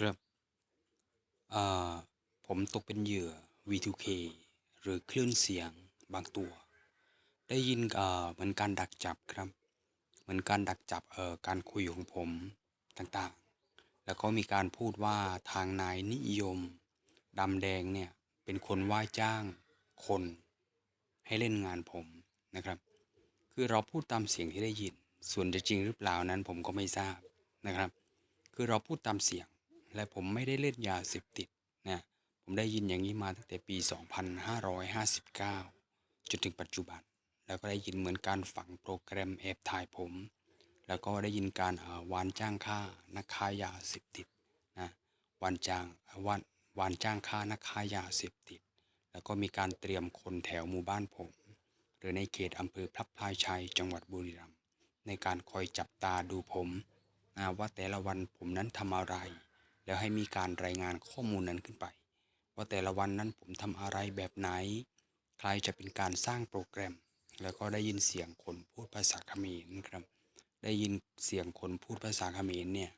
ครับผมตกเป็นเหยื่อ V2K หรือคลื่นเสียงบางตัว ได้ยินเหมือนการดักจับครับ เหมือนการดักจับเอ่อการคุยของผมต่างๆ แล้วก็มีการพูดว่าทางนายนิยมดำแดงเนี่ยเป็นคนว่าจ้างคนให้เล่นงานผมนะครับ คือเราพูดตามเสียงที่ได้ยิน ส่วนจะจริงหรือเปล่านั้นผมก็ไม่ทราบนะครับ คือเราพูดตามเสียง และผมไม่ได้เล่นยาเสพติดนะผมได้ยินอย่างนี้มาตั้งแต่ปี 2559 จนถึงปัจจุบัน แล้วก็ได้ยินเหมือนการฝังโปรแกรมแอบถ่ายผม แล้วก็ได้ยินการาวานจ้างฆ่านักค้ายาเสพติดนะวานจ้างวานวานจ้างฆ่านักค้ายาเสพติด แล้วก็มีการเตรียมคนแถวหมู่บ้านผม หรือในเขตอำเภอพระพลายชัยจังหวัดบุรีรัมย์ในการคอยจับตาดูผมนะว่าแต่ละวันผมนั้นทำอะไร แล้วให้มีการรายงานข้อมูลนั้นขึ้นไป ว่าแต่ละวันนั้นผมทำอะไรแบบไหน ใครจะเป็นการสร้างโปรแกรม แล้วก็ได้ยินเสียงคนพูดภาษาเขมรครับ ได้ยินเสียงคนพูดภาษาเขมรเนี่ย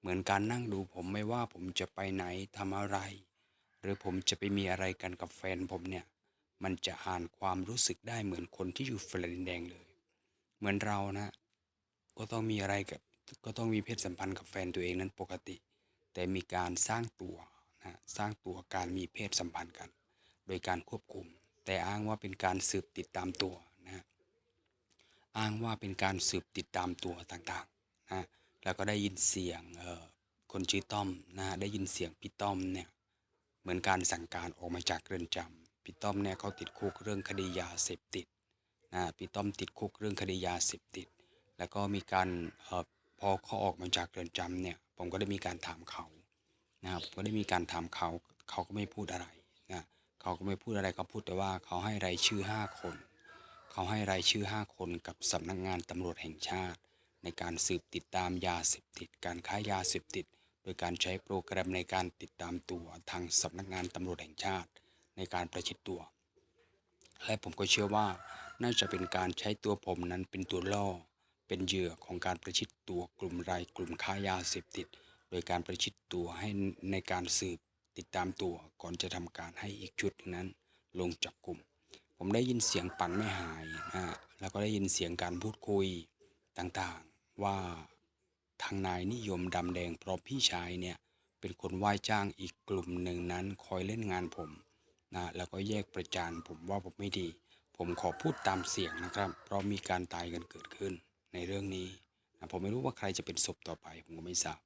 เหมือนการนั่งดูผมไม่ว่าผมจะไปไหนทำอะไร หรือผมจะไปมีอะไรกันกับแฟนผมเนี่ยมันจะอ่านความรู้สึกได้เหมือนคนที่อยู่แฟลตดินแดงเลย เหมือนเรานะ ก็ต้องมีอะไรกับ ก็ต้องมีเพศสัมพันธ์กับแฟนตัวเองนั้นปกติ แต่มีการสร้างตัวนะสร้างตัวการมีเพศสัมพันธ์กัน โดยการควบคุม แต่อ้างว่าเป็นการสืบติดตามตัวนะอ้างว่าเป็นการสืบติดตามตัวต่างๆนะแล้วก็ได้ยินเสียงเอ่อคนชื่อต้อมนะได้ยินเสียงพี่ต้อมเนี่ยเหมือนการสั่งการออกมาจากเรือนจำพี่ต้อมเนี่ยเขาติดคุกเรื่องคดียาเสพติดนะพี่ต้อมติดคุกเรื่องคดียาเสพติด แล้วก็มีการเอ่อ พอเขาออกมาจากเรือนจำเนี่ย ผมก็ได้มีการถามเขานะครับก็ได้มีการถามเขาเขาก็ไม่พูดอะไรนะเขาก็ไม่พูดอะไรเขาพูดแต่ว่าเขาให้รายชื่อ 5 คน เขาให้รายชื่อ 5 คนกับสำนักงานตำรวจแห่งชาติ ในการสืบติดตามยาเสพติด การค้ายาเสพติด โดยการใช้โปรแกรมในการติดตามตัวทางสำนักงานตำรวจแห่งชาติ ในการประชิดตัว และผมก็เชื่อว่าน่าจะเป็นการใช้ตัวผมนั้นเป็นตัวล่อ เป็นเหยื่อของการประชิดตัวกลุ่มรายกลุ่มค้ายาเสพติด โดยการประชิดตัวให้ในการสืบติดตามตัวก่อนจะทำการให้อีกชุดนั้น ลงจับกลุ่ม ผมได้ยินเสียงปั่นไม่หายนะแล้วก็ได้ยินเสียงการพูดคุยต่างๆ ว่าทางนายนิยมดำแดงเพราะพี่ชายเนี่ยเป็นคนว่าจ้างอีกกลุ่มหนึ่งนั้นคอยเล่นงานผมนะแล้วก็แยกประจานผมว่าผมไม่ดี ผมขอพูดตามเสียงนะครับ เพราะมีการตายกันเกิดขึ้น ในเรื่องนี้นะผมไม่รู้ว่าใครจะเป็นศพต่อไป ผมก็ไม่ทราบ